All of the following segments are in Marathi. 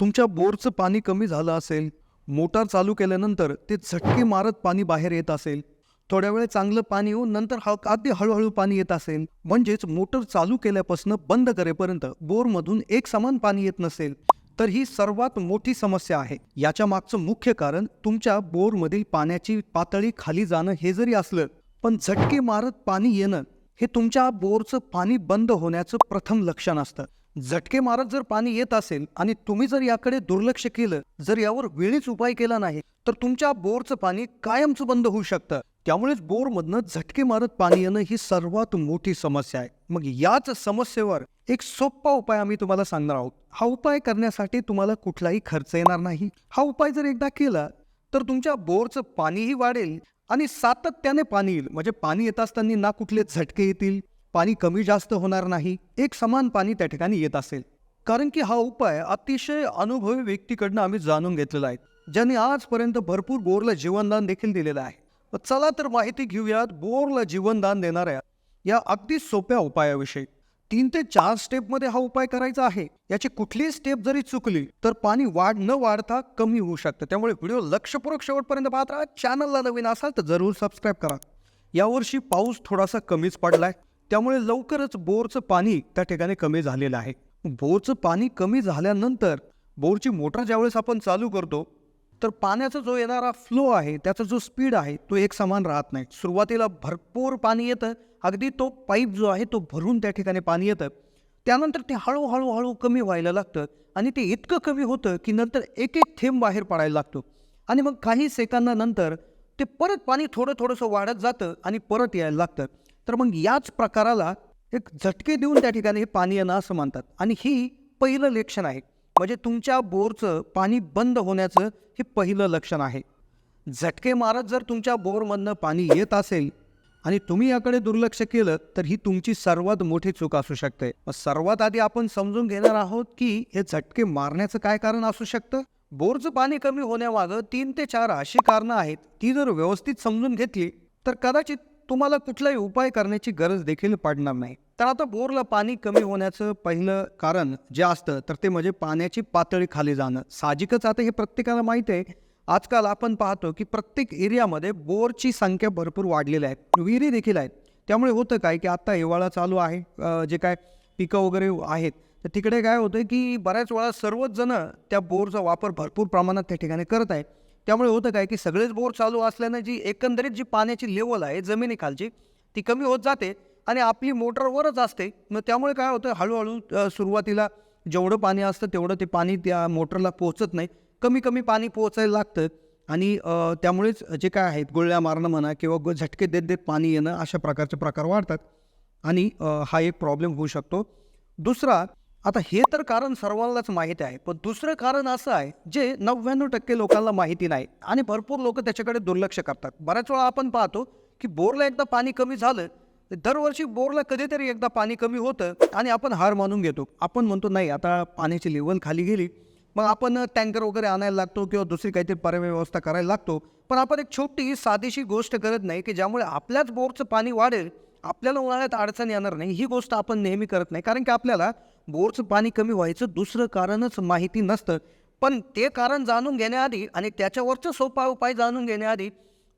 तुमच्या बोरचं पाणी कमी झालं असेल मोटार चालू केल्यानंतर ते झटके मारत पाणी बाहेर येत असेल. थोड्या वेळ चांगलं पाणी येऊन नंतर हळ अगदी हळूहळू पाणी येत असेल. म्हणजेच मोटर चालू केल्यापासून बंद करेपर्यंत बोरमधून एक समान पाणी येत नसेल तर ही सर्वात मोठी समस्या आहे. याच्या मागचं मुख्य कारण तुमच्या बोरमधील पाण्याची पातळी खाली जाणं हे जरी असलं पण झटके मारत पाणी येणं हे तुमच्या बोरचं पाणी बंद होण्याचं प्रथम लक्षण असतं. झटके मारत जर पाणी येत असेल आणि तुम्ही जर याकडे दुर्लक्ष केलं जर यावर वेळीच उपाय केला नाही तर तुमच्या बोरचं पाणी कायमचं बंद होऊ शकतं. त्यामुळेच बोरमधनं झटके मारत पाणी येणं ही सर्वात मोठी समस्या आहे. मग याच समस्येवर एक सोपा उपाय आम्ही तुम्हाला सांगणार आहोत. हा उपाय करण्यासाठी तुम्हाला कुठलाही खर्च येणार नाही. हा उपाय जर एकदा केला तर तुमच्या बोरचं पाणीही वाढेल आणि सातत्याने पाणी येईल. म्हणजे पाणी येत असताना ना कुठले झटके येतील पाणी कमी जास्त होणार नाही एक समान पाणी त्या ठिकाणी येत असेल. कारण की हा उपाय अतिशय अनुभवी व्यक्तीकडनं आम्ही जाणून घेतलेला आहे ज्यांनी आजपर्यंत भरपूर बोरला जीवनदान देखील दिलेलं आहे. चला तर माहिती घेऊयात बोरला जीवनदान देणाऱ्या या अगदी सोप्या उपायाविषयी. तीन ते चार स्टेपमध्ये हा उपाय करायचा आहे. याची कुठलीही स्टेप जरी चुकली तर पाणी वाढ न वाढता कमी होऊ शकतं. त्यामुळे व्हिडिओ लक्षपूर्वक शेवटपर्यंत पाहत राहा. चॅनलला नवीन असाल तर जरूर सबस्क्राईब करा. यावर्षी पाऊस थोडासा कमीच पडलाय. त्यामुळे लवकरच बोरचं पाणी त्या ठिकाणी कमी झालेलं आहे. बोरचं पाणी कमी झाल्यानंतर बोरची मोटर ज्यावेळेस आपण चालू करतो तर पाण्याचा जो येणारा फ्लो आहे त्याचा जो स्पीड आहे तो एक समान राहत नाही. सुरुवातीला भरपूर पाणी येतं अगदी तो पाईप जो आहे तो भरून त्या ठिकाणी पाणी येतं. त्यानंतर ते हळूहळू हळू कमी व्हायला लागतं आणि ते इतकं कमी होतं की नंतर एक एक थेंब बाहेर पडायला लागतो. आणि मग काही सेकंदानंतर ते परत पाणी थोडं थोडंसं वाढत जातं आणि परत यायला लागतं. तर मग याच प्रकाराला एक झटके देऊन त्या ठिकाणी हे पाणी येणं असं मानतात आणि ही पहिलं लक्षण आहे. म्हणजे तुमच्या बोरचं पाणी बंद होण्याचं हे पहिलं लक्षण आहे. झटके मारत जर तुमच्या बोरमधनं पाणी येत असेल आणि तुम्ही याकडे दुर्लक्ष केलं तर ही तुमची सर्वात मोठी चूक असू शकते. मग सर्वात आधी आपण समजून घेणार आहोत की हे झटके मारण्याचं काय कारण असू शकतं? बोरचं पाणी कमी होण्यामागं तीन ते चार अशी कारणं आहेत. ती जर व्यवस्थित समजून घेतली तर कदाचित तुम्हाला कुठलाही उपाय करण्याची गरज देखील पडणार नाही. तर आता बोरला पाणी कमी होण्याचं पहिलं कारण जे असतं तर ते म्हणजे पाण्याची पातळी खाली जाणं. साहजिकच आता हे प्रत्येकाला माहीत आहे. आजकाल आपण पाहतो की प्रत्येक एरियामध्ये बोरची संख्या भरपूर वाढलेल्या आहेत विहिरी देखील आहेत. त्यामुळे होतं काय की आत्ता हिवाळा चालू आहे जे काय पिकं वगैरे आहेत. तर तिकडे काय होतं की बऱ्याच वेळा सर्वच जण त्या बोरचा वापर भरपूर प्रमाणात त्या ठिकाणी करत आहेत. त्यामुळे होतं काय की सगळेच बोर चालू असल्यानं जी एकंदरीत जी पाण्याची लेवल आहे जमिनीखालची ती कमी होत जाते आणि आपली मोटरवरच असते. मग त्यामुळे काय होतं हळूहळू सुरुवातीला जेवढं पाणी असतं तेवढं ते पाणी त्या मोटरला पोहोचत नाही. कमी कमी पाणी पोहोचायला लागतं आणि त्यामुळेच जे काय आहेत गुळण्या मारणं म्हणा किंवा ग- झटके देत देत पाणी येणं अशा प्रकारचे प्रकार वाढतात. आणि हा एक प्रॉब्लेम होऊ शकतो. दुसरा आता हे तर कारण सर्वांनाच माहिती आहे पण दुसरं कारण असं आहे जे नव्याण्णव टक्के लोकांना माहिती नाही आणि भरपूर लोक त्याच्याकडे दुर्लक्ष करतात. बऱ्याच वेळा आपण पाहतो की बोरला एकदा पाणी कमी झालं तर दरवर्षी बोरला कधीतरी एकदा पाणी कमी होतं आणि आपण हार मानून घेतो. आपण म्हणतो नाही आता पाण्याची लेवल खाली गेली. मग आपण टँकर वगैरे आणायला लागतो किंवा दुसरी काहीतरी पर्याय व्यवस्था करायला लागतो. पण आपण एक छोटी साधीशी गोष्ट करत नाही की ज्यामुळे आपल्याच बोरचं पाणी वाढेल आपल्याला उन्हाळ्यात अडचण येणार नाही. ही गोष्ट आपण नेहमी करत नाही. कारण की आपल्याला बोरचं पाणी कमी व्हायचं दुसरं कारणच माहिती नसतं. पण ते कारण जाणून घेण्याआधी आणि त्याच्यावरचा सोपा उपाय जाणून घेण्याआधी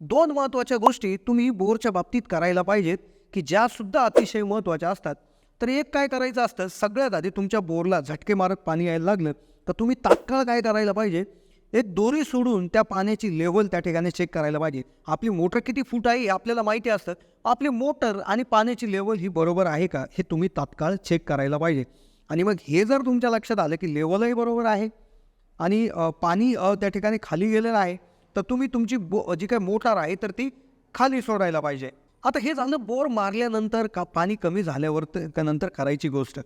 दोन महत्त्वाच्या गोष्टी तुम्ही बोरच्या बाबतीत करायला पाहिजेत की ज्यासुद्धा अतिशय महत्त्वाच्या असतात. तर एक काय करायचं असतं सगळ्यात आधी तुमच्या बोरला झटके मारत पाणी यायला लागलं तर तुम्ही तात्काळ काय करायला पाहिजे? एक दोरी सोडून त्या पाण्याची लेवल त्या ठिकाणी चेक करायला पाहिजे. आपली मोटर किती फूट आहे हे आपल्याला माहिती असतं. आपली मोटर आणि पाण्याची लेवल ही बरोबर आहे का हे तुम्ही तात्काळ चेक करायला पाहिजे. आणि मग हे जर तुमच्या लक्षात आलं की लेवलही बरोबर आहे आणि पाणी त्या ठिकाणी खाली गेलेलं आहे तर तुम्ही तुमची बो जी काय मोटार आहे तर ती खाली सोडायला पाहिजे. आता हे झालं बोर मारल्यानंतर का पाणी कमी झाल्यावर का नंतर करायची गोष्ट?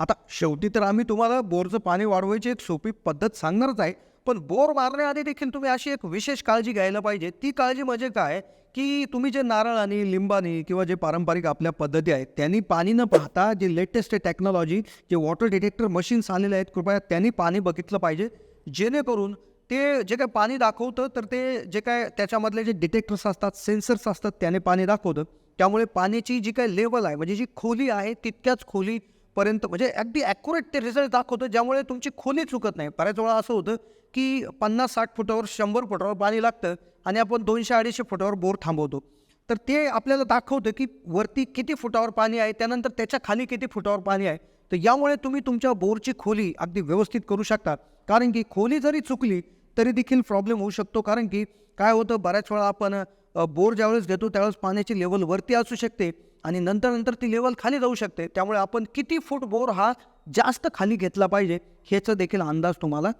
आता शेवटी तर आम्ही तुम्हाला बोरचं पाणी वाढवायची एक सोपी पद्धत सांगणारच आहे पण बोर मारण्याआधी देखील तुम्ही अशी एक विशेष काळजी घ्यायला पाहिजे. ती काळजी म्हणजे काय? की तुम्ही जे नारळाने लिंबाने किंवा जे पारंपरिक आपल्या पद्धती आहेत त्यांनी पाणी न पाहता जे लेटेस्ट टेक्नॉलॉजी जे वॉटर डिटेक्टर मशीन्स आलेले आहेत कृपया त्यांनी पाणी बघितलं पाहिजे. जेणेकरून ते जे काय पाणी दाखवतं तर ते जे काय त्याच्यामधले जे डिटेक्टर्स असतात सेन्सर्स असतात त्याने पाणी दाखवतं. त्यामुळे पाण्याची जी काय लेवल आहे म्हणजे जी खोली आहे तितक्याच खोली पर्यंत म्हणजे अगदी ॲक्युरेट ते रिझल्ट दाखवतं ज्यामुळे तुमची खोली चुकत नाही. बऱ्याच वेळा असं होतं की पन्नास साठ फुटावर शंभर फुटावर पाणी लागतं आणि आपण दोनशे अडीचशे फुटावर बोर थांबवतो. तर ते आपल्याला दाखवतं की वरती किती फुटावर पाणी आहे त्यानंतर त्याच्याखाली किती फुटावर पाणी आहे. तर यामुळे तुम्ही तुमच्या बोरची खोली अगदी व्यवस्थित करू शकता. कारण की खोली जरी चुकली तरी देखील प्रॉब्लेम होऊ शकतो. कारण की काय होतं बऱ्याच वेळा आपण बोर ज्यावेळेस घेतो त्यावेळेस पाण्याची लेवल वरती असू शकते. आणि नंतर नंतर ती लेवल खाली जाऊ शकते. त्यामुळे आपण किती फूट बोर हा जास्त खाली घेतला पाहिजे ह्याचा देखील अंदाज तुम्हाला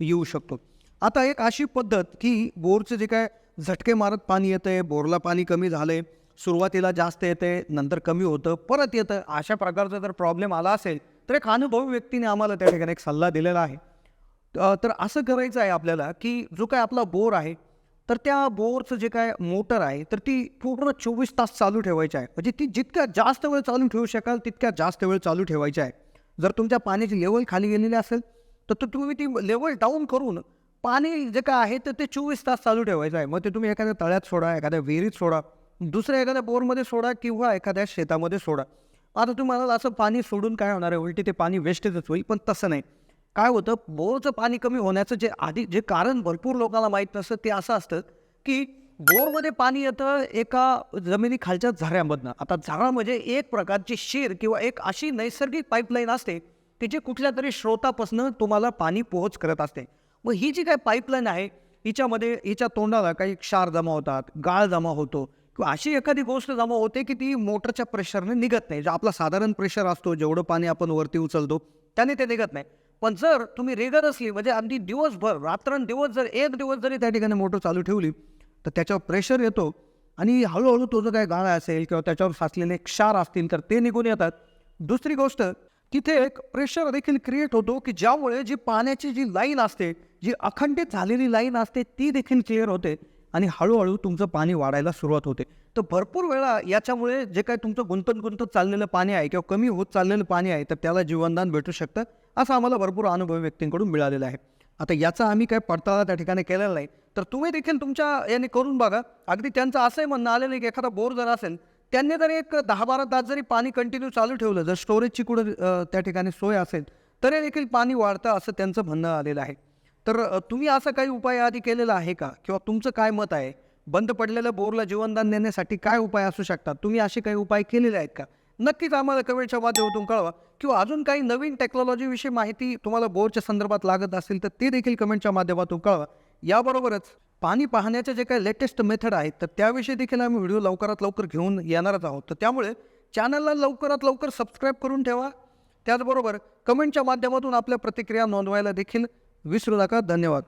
येऊ शकतो. आता एक अशी पद्धत की बोरचं जे काय झटके मारत पाणी येतं आहे बोरला पाणी कमी झालं आहे सुरुवातीला जास्त येते नंतर कमी होतं परत येतं अशा प्रकारचा जर प्रॉब्लेम आला असेल तर एक अनुभवी व्यक्तीने आम्हाला त्या ठिकाणी एक सल्ला दिलेला आहे. तर असं करायचं आहे आपल्याला की जो काय आपला बोर आहे तर त्या बोरचं जे काय मोटर आहे तर ती पूर्ण चोवीस तास चालू ठेवायची आहे. म्हणजे ती जितक्या जास्त वेळ चालू ठेवू शकाल तितक्या जास्त वेळ चालू ठेवायची आहे. जर तुमच्या पाण्याची लेवल खाली गेलेली असेल तर तुम्ही ती लेवल डाऊन करून पाणी जे काय आहे तर ते चोवीस तास चालू ठेवायचं आहे. मग ते तुम्ही एखाद्या तळ्यात सोडा एखाद्या विहिरीत सोडा दुसऱ्या एखाद्या बोरमध्ये सोडा किंवा एखाद्या शेतामध्ये सोडा. आता तुम्हाला असं पाणी सोडून काय होणार आहे? उलटी ते पाणी वेस्टेजच होईल पण तसं नाही. काय होतं बोरचं पाणी कमी होण्याचं जे आधी जे कारण भरपूर लोकांना माहीत नसतं ते असं असतं की बोरमध्ये पाणी येतं एका जमिनी खालच्या झऱ्यामधनं. आता झरा म्हणजे एक प्रकारची शीर किंवा एक अशी नैसर्गिक पाईपलाईन असते की जे कुठल्या तरी स्रोतापासून तुम्हाला पाणी पोहोच करत असते. मग ही जी काय पाईपलाईन आहे हिच्यामध्ये हिच्या तोंडाला काही क्षार जमा होतात गाळ जमा होतो किंवा अशी एखादी गोष्ट जमा होते की ती मोटरच्या प्रेशरने निघत नाही. जे आपला साधारण प्रेशर असतो जेवढं पाणी आपण वरती उचलतो त्याने ते निघत नाही. पण जर तुम्ही रेगर असली म्हणजे अगदी दिवसभर रात्रंदिवस जर एक दिवस जरी त्या ठिकाणी मोटर चालू ठेवली तर त्याच्यावर प्रेशर येतो. आणि हळूहळू तो जो काय गाळा असेल किंवा त्याच्यावर साचलेले क्षार असतील तर ते निघून येतात. दुसरी गोष्ट तिथे एक प्रेशर देखील क्रिएट होतो की ज्यामुळे जी पाण्याची जी लाईन असते जी अखंडित झालेली लाईन असते ती देखील क्लिअर होते आणि हळूहळू तुमचं पाणी वाढायला सुरुवात होते. तर भरपूर वेळा याच्यामुळे जे काय तुमचं गुंतत गुंतत चाललेलं पाणी आहे किंवा कमी होत चाललेलं पाणी आहे तर त्याला जीवनदान भेटू शकतं. असा आम्हाला भरपूर अनुभवी व्यक्तींकडून मिळालेला आहे. आता याचा आम्ही काय पडताळा त्या ठिकाणी केलेला नाही. तर तुम्ही देखील तुमच्या याने करून बघा. अगदी त्यांचं असंही म्हणणं आलेलं आहे की एखादा बोर जर असेल त्यांनी जर एक दहा बारा तास जरी पाणी कंटिन्यू चालू ठेवलं जर स्टोरेजची कुठं त्या ठिकाणी सोय असेल तरी देखील पाणी वाढतं असं त्यांचं म्हणणं आलेलं आहे. तर तुम्ही असा काही उपाय आधी केलेला आहे का? किंवा तुमचं काय मत आहे? बंद पडलेल्या बोरला जीवनदान देण्यासाठी काय उपाय असू शकतात? तुम्ही असे काही उपाय केलेले आहेत का? नक्कीच आम्हाला कमेंटच्या माध्यमातून कळवा. किंवा अजून काही नवीन टेक्नॉलॉजीविषयी माहिती तुम्हाला बोरच्या संदर्भात लागत असेल तर ते देखील कमेंटच्या माध्यमातून कळवा. याबरोबरच पाणी पाहण्याचे जे काही लेटेस्ट मेथड आहेत तर त्याविषयी देखील आम्ही व्हिडिओ लवकरात लवकर घेऊन येणारच आहोत. तर त्यामुळे चॅनलला लवकरात लवकर सबस्क्राईब करून ठेवा. त्याचबरोबर कमेंटच्या माध्यमातून आपल्या प्रतिक्रिया नोंदवायला देखील विसरू नका. धन्यवाद.